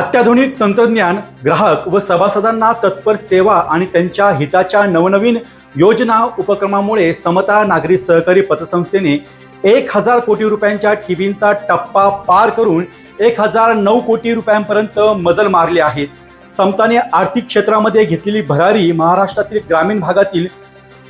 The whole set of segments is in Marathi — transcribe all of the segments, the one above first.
अत्याधुनिक तंत्रज्ञान ग्राहक व सभासदांना तत्पर सेवा आणि त्यांच्या हिताच्या नवनवीन योजना उपक्रमामुळे समता नागरी सहकारी पतसंस्थेने एक हजार कोटी रुपयांच्या ठेवींचा टप्पा पार करून एक हजार नऊ कोटी रुपयांपर्यंत मजल मारले आहेत समताने आर्थिक क्षेत्रामध्ये घेतलेली भरारी महाराष्ट्रातील ग्रामीण भागातील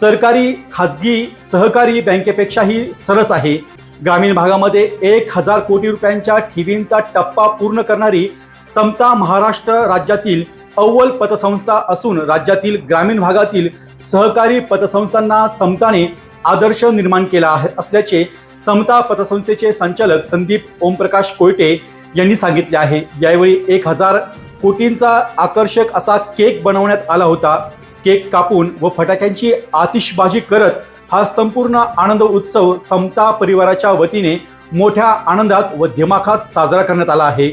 सरकारी खाजगी सहकारी बँकेपेक्षाही सरस आहे. ग्रामीण भागामध्ये एक हजार कोटी रुपयांच्या ठेवींचा टप्पा पूर्ण करणारी समता महाराष्ट्र राज्यातील अव्वल पतसंस्था असून राज्यातील ग्रामीण भागातील सहकारी पतसंस्थांना समताने आदर्श निर्माण केला आहे असल्याचे समता पतसंस्थेचे संचालक संदीप ओमप्रकाश कोयटे यांनी सांगितले आहे. यावेळी एक हजार कोटींचा आकर्षक असा केक बनवण्यात आला होता. केक कापून व फटाक्यांची आतिषबाजी करत हा संपूर्ण आनंद उत्सव समता परिवाराच्या वतीने मोठ्या आनंदात व धमाखात साजरा करण्यात आला आहे.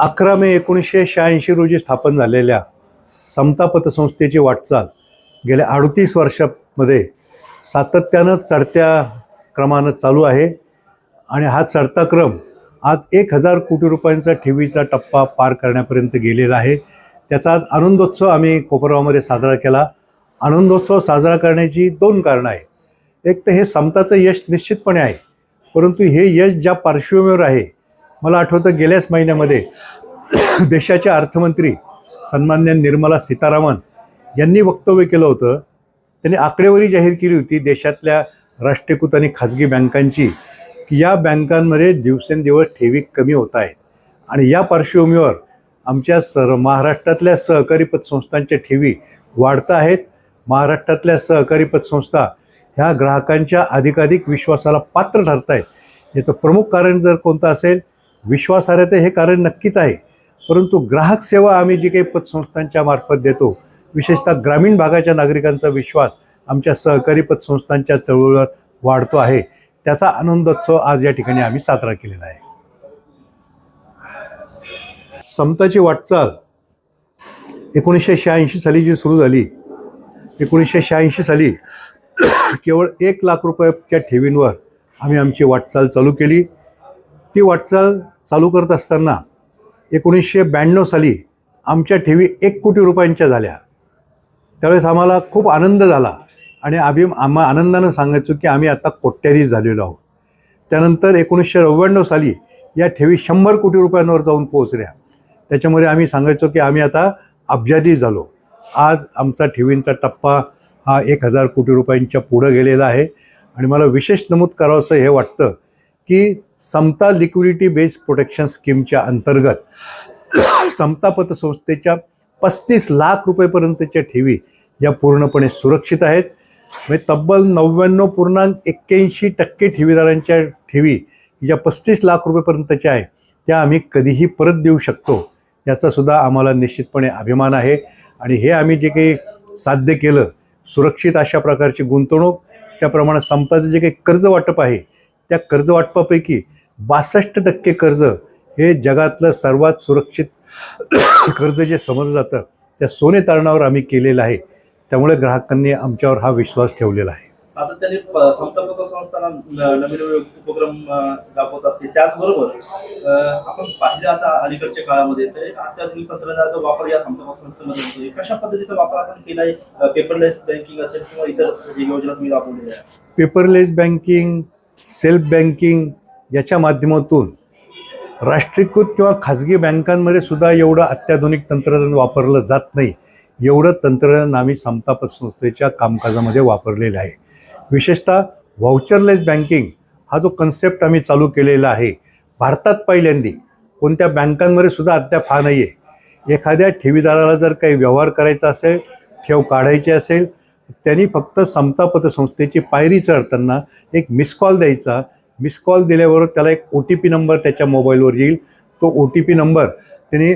अकरा मे एकोणीसशे शहाऐंशी रोजी स्थापन झालेल्या समता पतसंस्थेची वाटचाल गेल्या अडतीस वर्षामध्ये सातत्यानं चढत्या क्रमानं चालू आहे. आणि हा चढता क्रम आज एक हजार कोटी रुपयांचा ठेवीचा टप्पा पार करण्यापर्यंत गेलेला आहे. त्याचा आज आनंदोत्सव आम्ही कोपरगावमध्ये साजरा केला. आनंदोत्सव साजरा करण्याची दोन कारणं आहेत. एक तर हे समताचं यश निश्चितपणे आहे. परंतु हे यश ज्या पार्श्वभूमीवर आहे मला आठवतं गेल्याच महिन्यामध्ये देशाच्या अर्थमंत्री सन्मान्य निर्मला सीतारामन यांनी वक्तव्य केलं होतं. त्यांनी आकडेवारी जाहीर केली होती देशातल्या राष्ट्रीयकृत आणि खाजगी बँकांची की या बँकांमध्ये दिवसेंदिवस ठेवी कमी होत आहेत. आणि या पार्श्वभूमीवर आमच्या सर महाराष्ट्रातल्या सहकारी पतसंस्थांच्या ठेवी वाढत आहेत. महाराष्ट्रातल्या सहकारी पतसंस्था ह्या ग्राहकांच्या अधिकाधिक विश्वासाला पात्र ठरत आहेत याचं प्रमुख कारण जर कोणतं असेल विश्वासार्हते हे कारण नक्कीच आहे. परंतु ग्राहक सेवा आम्ही जी काही पतसंस्थांच्या मार्फत देतो विशेषतः ग्रामीण भागाच्या नागरिकांचा विश्वास आमच्या सहकारी पतसंस्थांच्या चळवळीवर वाढतो आहे. त्याचा आनंदोत्सव आज या ठिकाणी आम्ही साजरा केलेला आहे. समताची वाटचाल. एकोणीसशे शहाऐंशी साली जी सुरू झाली एकोणीसशे शहाऐंशी साली केवळ एक लाख रुपयाच्या ठेवींवर आम्ही आमची वाटचाल चालू केली. ती वाटचाल चालू करत असताना एकोणीसशे ब्याण्णव साली आमच्या ठेवी एक कोटी रुपयांच्या झाल्या. त्यावेळेस आम्हाला खूप आनंद झाला आणि आम्ही आम्हा आनंदानं सांगायचो की आम्ही आता कोट्याधीश झालेलो आहोत. त्यानंतर एकोणीसशे नव्याण्णव साली या ठेवी शंभर कोटी रुपयांवर जाऊन पोहोचल्या. त्याच्यामध्ये आम्ही सांगायचो की आम्ही आता अब्जाधीश झालो. आज आमचा ठेवींचा टप्पा हा एक हजार कोटी रुपयांच्या पुढं गेलेला आहे आणि मला विशेष नमूद करावंसं हे वाटतं की समता लिक्विडिटी बेस्ड प्रोटेक्शन स्कीमच्या अंतर्गत समता पतसंस्थेच्या पस्तीस लाख रुपयेपर्यंतच्या ठेवी या पूर्णपणे सुरक्षित आहेत. म्हणजे तब्बल नव्याण्णव पूर्णांक एक्क्याऐंशी टक्के ठेवीदारांच्या ठेवी ज्या पस्तीस लाख रुपयेपर्यंतच्या आहे त्या आम्ही कधीही परत देऊ शकतो. याचासुद्धा आम्हाला निश्चितपणे अभिमान आहे. आणि हे आम्ही जे काही साध्य केलं सुरक्षित अशा प्रकारची गुंतवणूक त्याप्रमाणे समताचं जे काही कर्ज वाटप आहे त्या कर्ज वाटपापैकी बासष्ट टक्के कर्ज हे जगातलं सर्वात सुरक्षित कर्ज जे समजलं जातं त्या सोने तारणावर आम्ही केलेलं आहे. त्यामुळे ग्राहकांनी आमच्यावर हा विश्वास ठेवलेला आहे. आता त्यांनी प- समता पतसंस्थांना न- नवीन उपक्रम राबवत असते त्याचबरोबर आपण पाहिलं आता अलीकडच्या काळामध्ये तर अत्याधुनिक तंत्रज्ञानाचा वापर या समता पतसंस्थेमध्ये होतोय कशा पद्धतीचा वापर आपण केलाय? पेपरलेस बँकिंग असेल किंवा इतर योजना तुम्ही राबवलेल्या आहे पेपरलेस बँकिंग सेल्फ बँकिंग याच्या माध्यमातून राष्ट्रीयकृत किंवा खाजगी बँकांमध्ये सुद्धा एवढं अत्याधुनिक तंत्रज्ञान वापरलं जात नाही. एवढं तंत्रज्ञान आम्ही समता संस्थेच्या कामकाजामध्ये वापरलेलं आहे. विशेषतः व्हाउचरलेस बँकिंग हा जो कन्सेप्ट आम्ही चालू केलेला आहे भारतात पहिल्यांदी कोणत्या बँकांमध्ये सुद्धा अद्याप हा नाही आहे एखाद्या ठेवीदाराला जर काही व्यवहार करायचा असेल ठेव काढायची असेल त्यांनी फक्त समता पतसंस्थेची पायरी चढताना एक मिस कॉल द्यायचा. मिस कॉल दिल्याबरोबर त्याला एक ओ टी पी नंबर त्याच्या मोबाईलवर येईल. तो ओ टी पी नंबर त्यांनी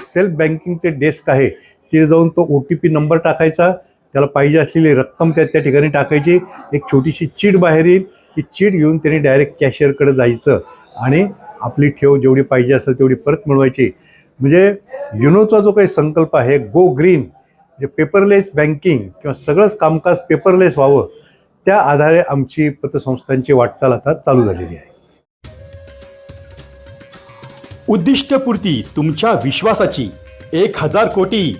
सेल्फ बँकिंगचे डेस्क आहे तिथे जाऊन तो ओ टी पी नंबर टाकायचा. त्याला पाहिजे असलेली रक्कम त्या त्या ठिकाणी टाकायची. एक छोटीशी चीट बाहेर येईल. ती चीट घेऊन त्यांनी डायरेक्ट कॅशियरकडे जायचं आणि आपली ठेव जेवढी पाहिजे असेल तेवढी परत मिळवायची. म्हणजे युनोचा जो काही संकल्प आहे गो ग्रीन म्हणजे पेपरलेस बँकिंग किंवा सगळंच कामकाज पेपरलेस व्हावं त्या आधारे आमची पतसंस्थांची वाटचाल आता चालू झालेली आहे. उद्दिष्टपूर्ती तुमच्या विश्वासाची एक हजार कोटी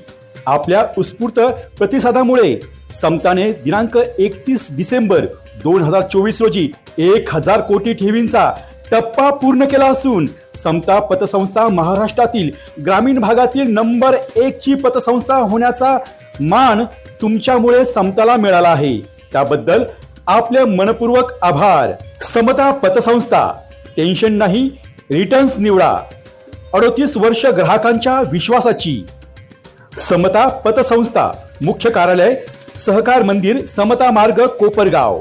आपल्या उत्स्फूर्त प्रतिसादामुळे समताने दिनांक एकतीस डिसेंबर दोन हजार चोवीस रोजी एक हजार कोटी ठेवींचा टप्पा पूर्ण केला असून समता पतसंस्था महाराष्ट्रातील ग्रामीण भागातील नंबर एक ची पतसंस्था होण्याचा मान तुमच्यामुळे समताला मिळाला आहे. त्याबद्दल आपले मनपूर्वक आभार. समता पतसंस्था टेन्शन नाही रिटर्न्स निवडा. अडोतीस वर्ष ग्राहकांच्या विश्वासाची. समता पतसंस्था मुख्य कार्यालय सहकार मंदिर समता मार्ग कोपरगाव.